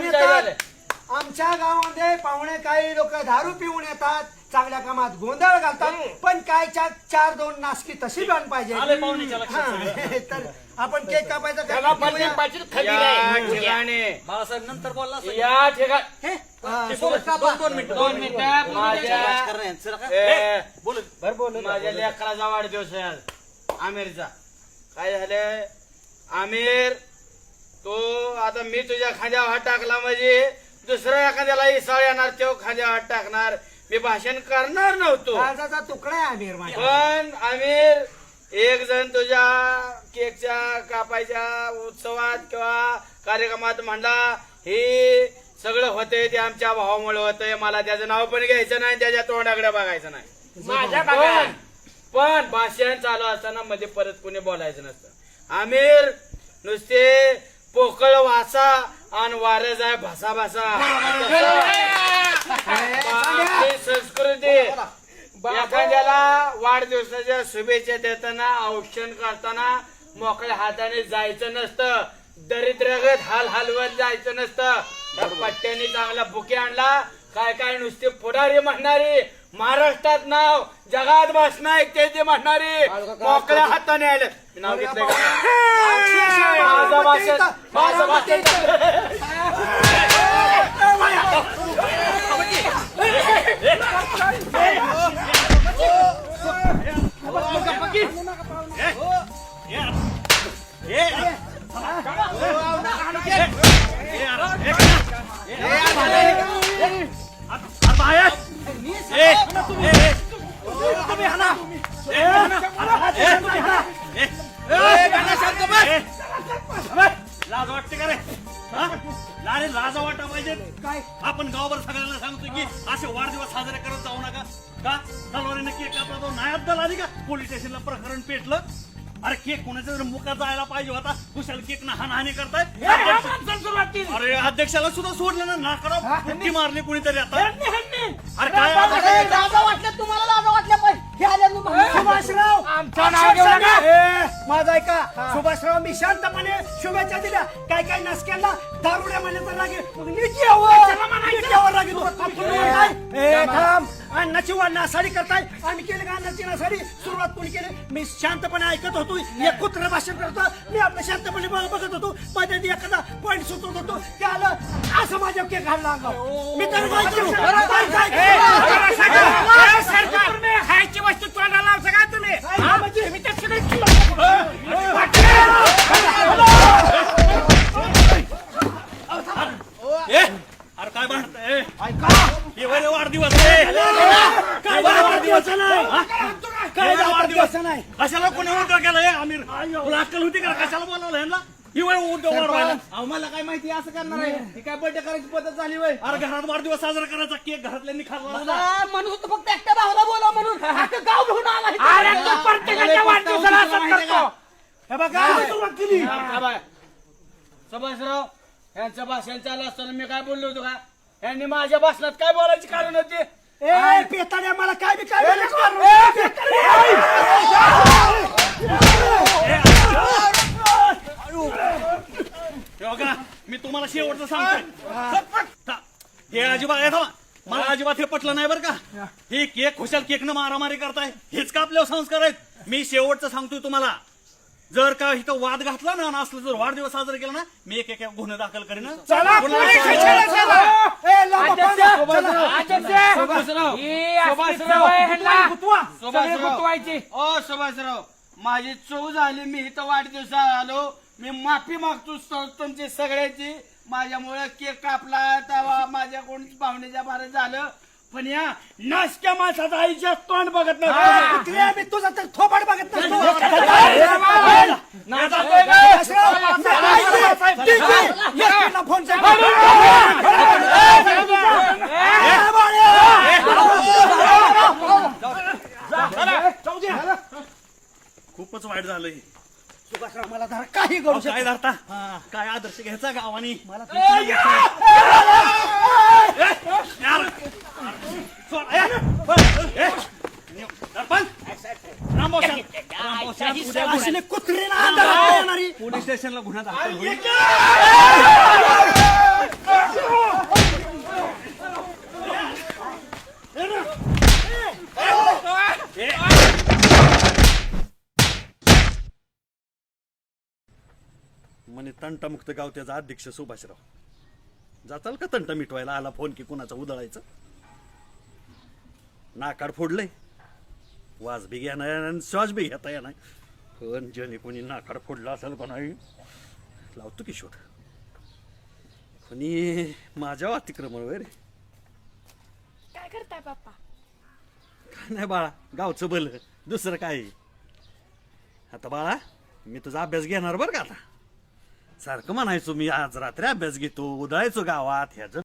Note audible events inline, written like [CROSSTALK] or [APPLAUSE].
पिऊन झालं. येतात. आमच्या गावामध्ये पाहुणे काही लोक दारू पिऊन येतात चांगल्या कामात गोंधळ घालतात पण काय चार चार दोन नासकी तशी पण पाहिजे. हा, [LAUGHS] तर आपण केक कापायचा त्याला काय पाटील पिऊया? पाटील खबीर या आहे ठिकाणी. बाळासाहेब नंतर बोलला असेल. या ठिकाणी. हे? सोबत कापा. दोन दोन मिनिटं. दोन मिनिटं. माझ्या ए, बोलत माझ्या लेकराचा वाढदिवस आहे आज. आमिरचा. काय झालंय? आमिर तो आता मी तुझ्या खांद्यावर हात टाकला म्हणजे दुसऱ्या एखाद्याला इसाळ येणार तो खांद्यावर हात टाकणार. मी भाषण करणार नव्हतो. काळजाचा तुकडा आहे आमिर माझ्या. पण आमिर एक जण तुझ्या केकच्या कापायच्या उत्सवात किंवा कार्यक्रमात म्हणला हे सगळं होतंय ते आमच्या भावामुळे होतंय. मला त्याचं नाव पण घ्यायचं नाही त्याच्या तोंडाकडे बघायचं नाही. माझ्या पण पण भाषण चालू असताना मध्ये परत कोणी बोलायचं नसतं. आमिर नुसते पोकळ वासा आणि वारं जाय भासा भासा. आपली संस्कृती. एखाद्याला वाढदिवसाच्या शुभेच्छा देताना औक्षण करताना मोकळ्या हाताने जायचं नसतं. दरिद्रगत हाल हलवत जायचं नसतं. पट्ट्याने चांगला बुके आणला. काय काय नुसते पुढारी म्हणणारी. महाराष्ट्रात नाव जगात भाषण ऐकते ते म्हणणारी मोकळ्या हाताने आले नाव घेतलंय का माझं भाषण माझं भाषण लाज वाटते का रे? हा? अरे लाज वाटा पाहिजे. काय? आपण गावावर सगळ्यांना सांगतो की असे वाढदिवस साजरे करत जाऊ नका. का? तलवारीने केक कापला तो नाही अद्दल आली का? पोलीस स्टेशनला प्रकरण पेटलं. अरे केक कोणाच्या जर मुखात जायला पाहिजे होता. कुशाल केक ना हानहानी करतायत. अरे अध्यक्षाला सुद्धा सोडलं ना. नाकाला बुक्की मारली कोणीतरी आता. सुभाषराव! आमचं नाव घेऊ नका. ए, माझं ऐका सुभाषराव मी शांतपणे शुभेच्छा दिल्या. काय काय नसक्याला दारुड्या म्हणण्याचा लागे मग नीट यावं नीट यावं लागे तू. आपण म्हणताय, ए थांब. अन्नाची वाढ नासाडी करताय. आम्ही केले का? अन्नाची नासाडी? सुरुवात कोणी केली? मी शांतपणे ऐकत होतो. एक कुत्र भाषण करतो मी आपलं शांतपणे बघ- बघत होतो. मध्ये एखादा पॉईंट सुचवत होतो. ते आलं. असं माझ्या केक घालला अंगावर. मी तर वय वाढदिवस आहे. काय वाढदिवस नाही काय वाढदिवस नाही कशाला कोणी उलटा केला हे आमिर तुला अक्कल होती का? कशाला बोलावलं यांना ही वय उलट वाढवायला. आम्हाला काय माहिती असं करणार आहे? ही काय बर्थडे करायची पद्धत झाली वय अरे घरात वाढदिवस साजरा करायचा. केक घरातल्यांनी खाल्ला ना. मला म्हणत होतं फक्त एकट्या भावाला बोला म्हणून. अख्खं गाव घेऊन आला इथं. अरे तो प्रत्येकाच्या वाढदिवसाला असंच करतो. हे बघा. सुरुवात केली. सुभाषराव यांचं भाषण चालू असताना मी काय बोललो होतो का? यांनी माझ्या भाषणात काय बोलायची कारण होती? ए पेताड्या मला काय बी काय! हे बघा मी तुम्हाला शेवटचं सांगतो हे अजिबात हे थांबा. मला अजिबात हे पटलं नाही बरं का? हे केक खुशाल केक न मारामारी करताय. हेच का आपल्यावर संस्कार आहेत? मी शेवटचं सांगतोय तुम्हाला. जर का इथं वाद घातला ना असलं जर वाढदिवस साजरा केला ना मी एक एक गुन्हे दाखल करेन. चला. चला. ए, लांब सुभाषराव गुतवायची. ओ सुभाषराव माझी चूक झाली मी इथं वाढदिवसाला आलो. मी माफी मागतो स- तुमची सगळ्याची. माझ्यामुळे केक कापला तेव्हा माझ्या कोण पाहुण्याच्या बाहेर झालं. पण या नाशक्या माणसाचा आईच्या तोंड बघत कुत्र्या, मी तुझा तर थोबाड बघत नसतो. नाही नाही, नाही, फोन. खूपच वाईट झालं हे. सुभाषराव, मला जरा काही करू अहो, शकत? काय धरता काय आदर्श घ्यायचा गावानी मला अशी कुत्रीला पोलीस स्टेशनला गुन्हा दाखल होईल. म्हणे तंटामुक्त गाव त्याचा अध्यक्ष सुभाषराव. जाताल का तंट मिटवायला? आला फोन की कुणाचा उदळायचं नाकाड फोडलंय. वाज बी घ्या नाही आणि श्वास बी घेता येणार. पण ज्याने कोणी नाकाड फोडला असेल का नाही लावतो की शोध. कोणी माझ्या अतिक्रमण रे काय करताय पप्पा काय नाही बाळा गावचं बल दुसरं काय? आता बाळा मी तुझा अभ्यास घेणार बरं का आता? सारखं म्हणायचो मी आज रात्री अभ्यास घेतो उदळायचो गावात ह्याचं.